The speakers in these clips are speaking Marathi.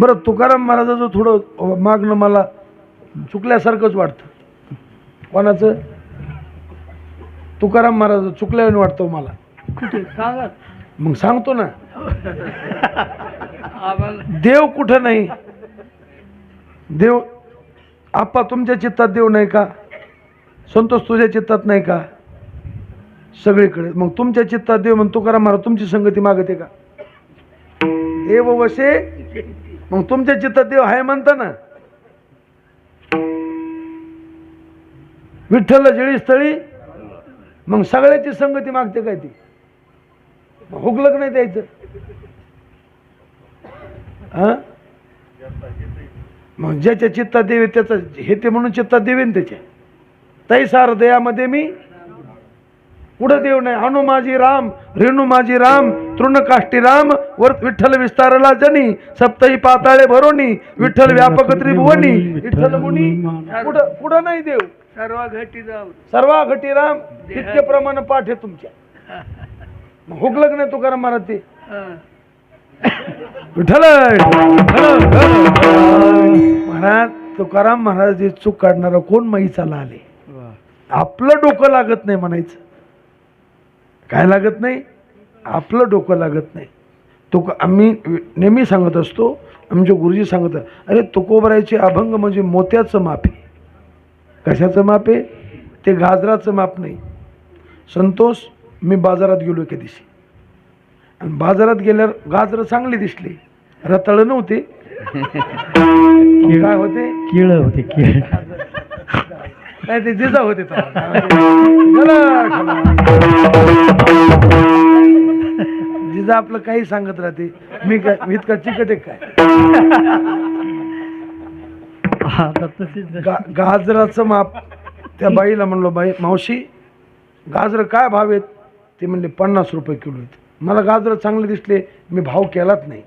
बरं तुकाराम महाराजाचं थोडं मागणं मला चुकल्यासारखंच वाटतं. कोणाचं? तुकाराम महाराज चुकल्याने वाटतं मला. मग सांगतो ना. देव कुठं नाही? देव आप्पा तुमच्या चित्तात देव नाही का? संतोष तुझ्या चित्तात नाही का? सगळीकडे. मग तुमच्या चित्तात देव म्हणून तुकाराम महाराज तुमची संगती मागते का? देव वशे मग तुमच्या चित्तात देव आहे म्हणता ना विठ्ठल जळी स्थळी मग सगळ्याची संगती मागते काय ती? हुकलक नाही द्यायचं. हा? मग ज्याच्या चित्तात देवे त्याचं हे ते म्हणून चित्तात देवेन त्याच्या. तै सार दयामध्ये मी पुढं देव नाही अनु माझी राम रेणू माझी राम तृणकाष्टी राम वर विठ्ठल विस्तारला जनी सप्तही पाताळे भरोनी विठ्ठल व्यापक त्रिभुवनी विठ्ठल मुनी. पुढं पुढं नाही देव. सर्व घटी जाऊ सर्वा घटी राम तितके प्रमाण पाठ आहे तुमच्या. हुकलक नाही तुकाराम महाराज ते. विठ्ठल महाराज तुकाराम महाराज हे चूक काढणारा कोण मैसाला आले? आपलं डोकं लागत नाही म्हणायचं. काय लागत नाही? आपलं डोकं लागत नाही. तो आम्ही नेहमी सांगत असतो आमचे गुरुजी सांगत अरे तुकोबरायचे अभंग म्हणजे मोत्याचं माप आहे. कशाचं माप आहे? ते गाजराचं माप नाही. संतोष मी बाजारात गेलो एके दिवशी. आणि बाजारात गेल्यावर गाजरं चांगली दिसली. रताळ नव्हते. काय होते? केळ होते केळ. नाही ते जिजा होते. जिजा आपलं काही सांगत राहते. मी काय मी इतका चिकट आहे काय? गा गाजराचं माप. त्या बाईला म्हणलो बाई मावशी गाजरं काय भाव आहेत? ते म्हणले पन्नास रुपये किलो आहेत. मला गाजरं चांगले दिसले मी भाव केलाच नाही.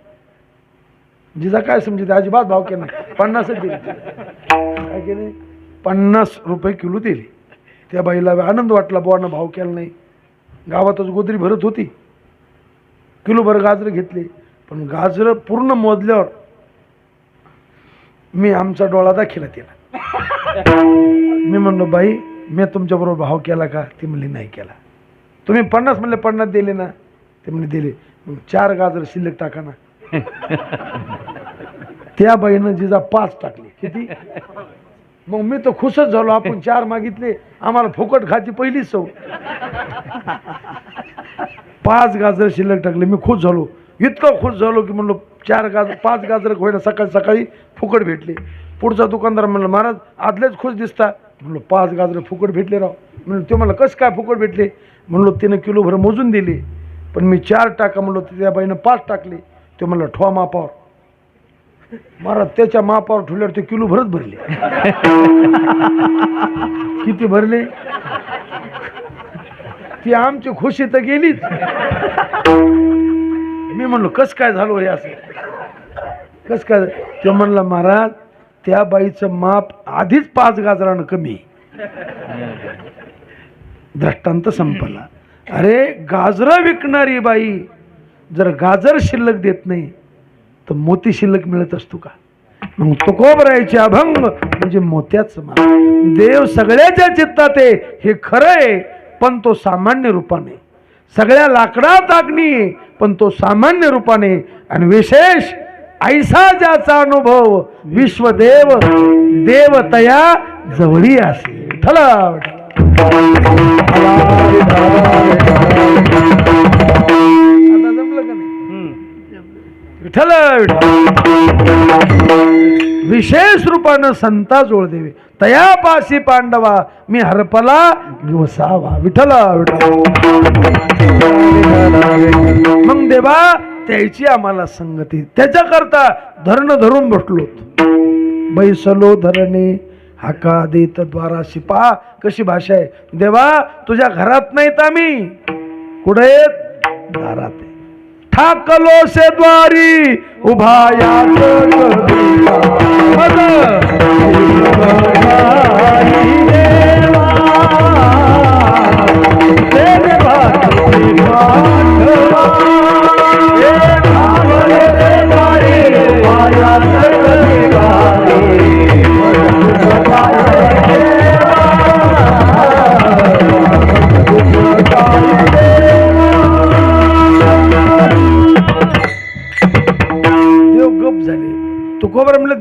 जिजा काय समजते? अजिबात भाव केला नाही. पन्नासच दिले काय केले? पन्नास रुपये किलो दिले. त्या बाईला आनंद वाटला बुवानं भाव केला नाही. गावातच गोदरी भरत होती. किलोभर गाजरं घेतले. पण गाजरं पूर्ण मोजल्यावर मी आमचा डोळा दाखिला तिला मी म्हणलो बाई मी तुमच्याबरोबर भाव केला का? ती म्हणली नाही केला. तुम्ही पन्नास म्हणले पन्नास दिले ना. ते म्हणले दिले. मग चार गाजर शिल्लक टाका ना. त्या बाईनं जिजा पाच टाकले. किती? मग मी तर खुशच झालो. आपण चार मागितले. आम्हाला फुकट खाती पहिलीच सव पाच गाजर शिल्लक टाकले. मी खुश झालो. इतकं खुश झालो की म्हणलो चार गाजर पाच गाजर होईना सकाळी सकाळी फुकट भेटले. पुढचा दुकानदार म्हणलं महाराज आदलेच खुश दिसता. म्हणलो पाच गाजर फुकट भेटले राव. म्हणलं ते मला कसं काय फुकट भेटले? म्हणलो तिनं किलोभर मोजून दिले. पण मी चार टाका म्हणलो त्या बाईनं पाच टाकले. ते म्हणलं ठोवा मापावर. महाराज त्याच्या मापावर ठेवल्यावर ते किलो भरत भरले. किती भरले? ती आमची खुशी तर गेलीच. मी म्हणलो कस काय झालो हे असं? कस काय ते म्हणलं महाराज त्या बाईचं माप आधीच पाच गाजरानं कमी. दृष्टांत संपला. अरे गाजरं विकणारी बाई जर गाजर शिल्लक देत नाही तर मोती शिल्लक मिळत असतो का? मग तुकोबरायचे अभंग म्हणजे मोत्याच माप देव सगळ्याच्या चित्तात आहे हे खरं आहे पण तो सामान्य रूपाने. सगळ्या लाकडात अग्नी पण तो सामान्य रूपाने. आणि विशेष ऐसा ज्याचा अनुभव विश्वदेव देवतया जवळी असे विठ्ठला विठ्ठल विशेष रूपानं संता जोड तया तयापाशी पांडवा मी हरपला दिवसावा विठ्ठल मग देवा त्याची आम्हाला संगती. त्याच्याकरता धरण धरून बसलो बैसलो धरणे हाका देत द्वारा शिपा. कशी भाषा आहे? देवा तुझ्या घरात नाहीत आम्ही. कुठे दारात. ठाकलो से द्वारी उभा याच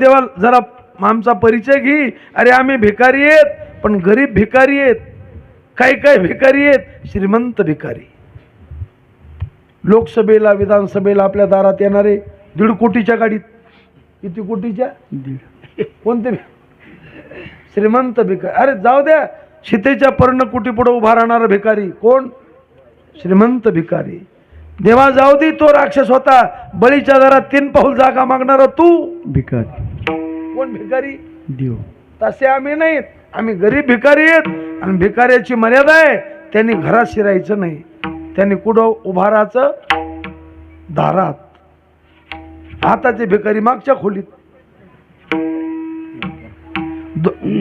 देवा जरा आमचा परिचय घे. अरे आम्ही भिकारी आहेत पण गरीब भिकारी आहेत. काही काही भिकारी आहेत श्रीमंत भिकारी. लोकसभेला विधानसभेला आपल्या दारात येणारे दीड कोटीच्या गाडीत. किती कोटीच्या? दीड. कोणते श्रीमंत भिकारी. अरे जाऊ द्या सीतेच्या पर्णकुटी पुढे उभा राहणारा भिकारी कोण? श्रीमंत भिकारी. देवा जाऊ दे तो राक्षस होता. बळीच्या दारात तीन पाऊल जागा मागणारा तू. भिकारी. कोण भिकारी? देव. तसे आम्ही नाहीत. आम्ही गरीब भिकारी आहेत. आणि भिकाऱ्याची मर्यादा आहे. त्यांनी घरात शिरायचं नाही. त्यांनी कुठं उभा राहायचं दारात. आताचे भिकारी मागच्या खोलीत.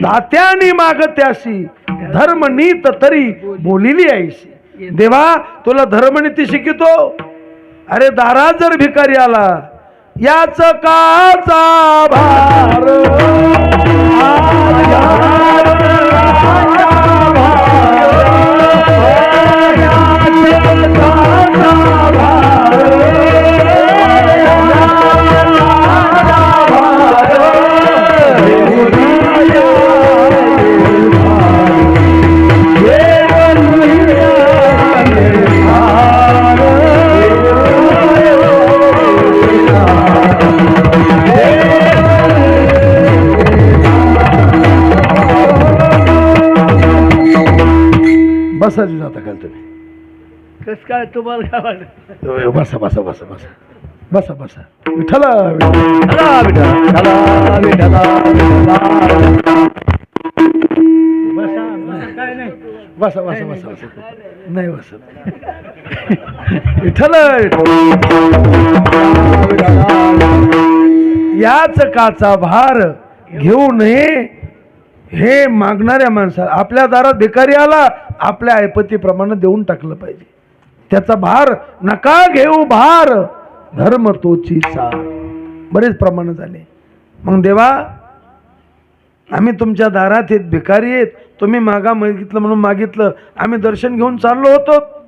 दात्यानी मागत्याशी. धर्म नीत तरी बोलिली आईशी. देवा तुला धर्मनीती शिकितो अरे दारात जर भिकारी आला याच काचा भार. कस काय तुम्हाला काय वाटत बसा बसा बसा बसा. बसा बसा. विठ्ठला बसा बसा बसा बसा नाही बसत. विठ्ठल याच काचा भार घेऊ नये हे मागणाऱ्या माणसाला आपल्या दारात भिकारी आला आपल्या ऐपतीप्रमाणे देऊन टाकलं पाहिजे. त्याचा भार नका घेऊ भार. धर्म तोची सार. बरेच प्रमाण झाले. मग देवा आम्ही तुमच्या दारात आहेत भिकारी आहेत तुम्ही मागा मागितलं म्हणून मागितलं आम्ही दर्शन घेऊन चाललो होतो.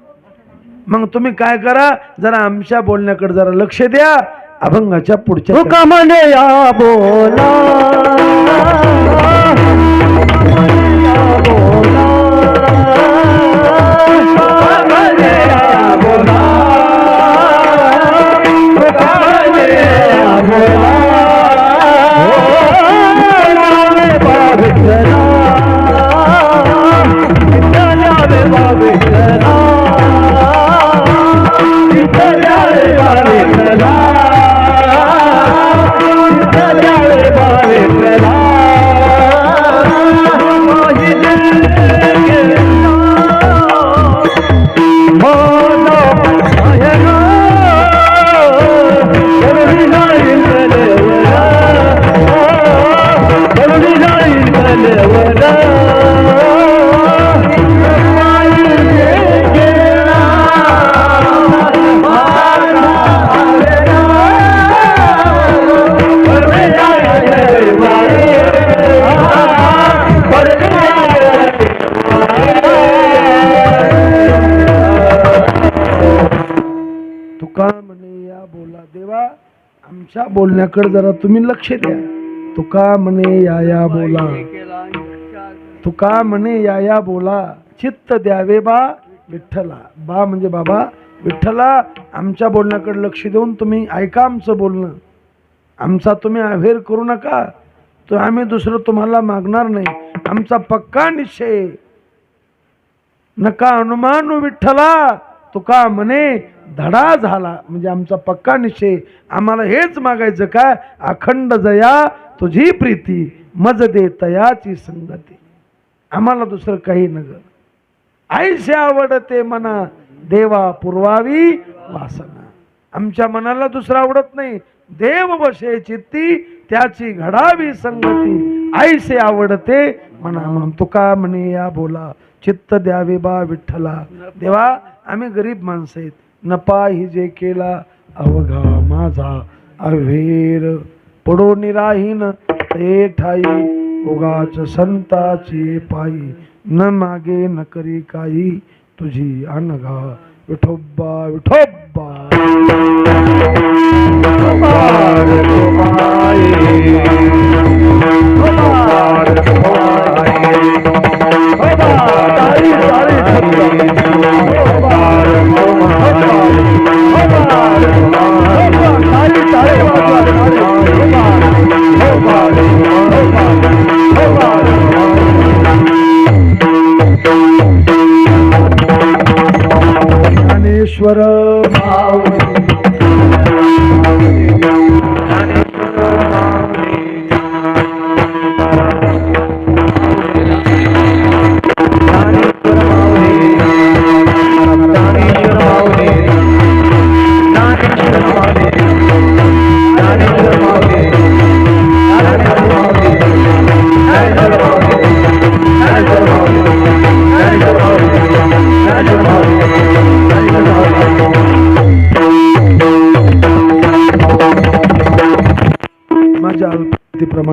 मग तुम्ही काय करा? जरा आमच्या बोलण्याकडे जरा लक्ष द्या. अभंगाच्या पुढच्या या बोला. बोलण्याकडे जरा तुम्ही लक्ष द्या. तुका म्हणे या या बोला. तुका म्हणे या या बोला. चित्त द्यावे बा विठ्ठला. बा म्हणजे बाबा विठ्ठला आमच्या बोलण्याकडे लक्ष देऊन तुम्ही ऐका आमचं बोलणं. आमचा तुम्ही अवेअर करू नका. तर आम्ही दुसरं तुम्हाला मागणार नाही. आमचा पक्का निश्चय. नका अनुमानू विठ्ठला. तुका म्हणे धडा झाला. म्हणजे आमचा पक्का निश्चय आम्हाला हेच मागायचं काय? अखंड जया तुझी प्रीती मज दे तयाची संगती. आम्हाला दुसरं काही नग आईसे आवडते मना देवा पुरवावी वासना. आमच्या मनाला दुसरं आवडत नाही. देव बसे चित्ती त्याची घडावी संगती. आईसे आवडते म्हणा म्हणून. तुका म्हणे या बोला. चित्त द्यावे बा विठ्ठला. देवा आम्ही गरीब माणसं आहेत. नपा हि जे केला अवघा माझा. अवेर पडो निराहीन ते ठाई. उगाच संताची पायी. न मागे न करी काही. तुझी अनघा. विठोबा विठोबा ईश्वर भाव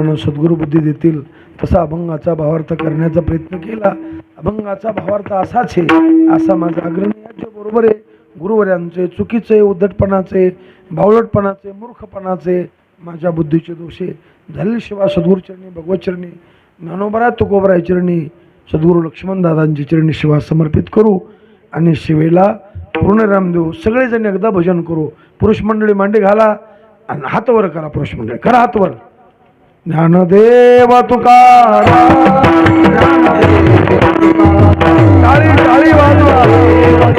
म्हणून सद्गुरू बुद्धी देतील तसा अभंगाचा भावार्थ करण्याचा प्रयत्न केला. अभंगाचा भावार्थ असाच आहे असा माझा आग्रह बरोबर आहे गुरुवर्यांचे चुकीचे उद्धटपणाचे भावलटपणाचे मूर्खपणाचे माझ्या बुद्धीचे दोषे झालेले शिवा सद्गुरुचरणी भगवतचरणी ज्ञानोबरा तुकोबराय चरणी सद्गुरू लक्ष्मणदादांची चरणी शिवा समर्पित करू आणि शिवेला पूर्ण राम देऊ. सगळेजण एकदा भजन करू. पुरुष मंडळी मांडी घाला आणि हातवर करा पुरुष मंडळी. करा हातवर ज्ञानदेव तुकारा टाळी टाळी वाजवा.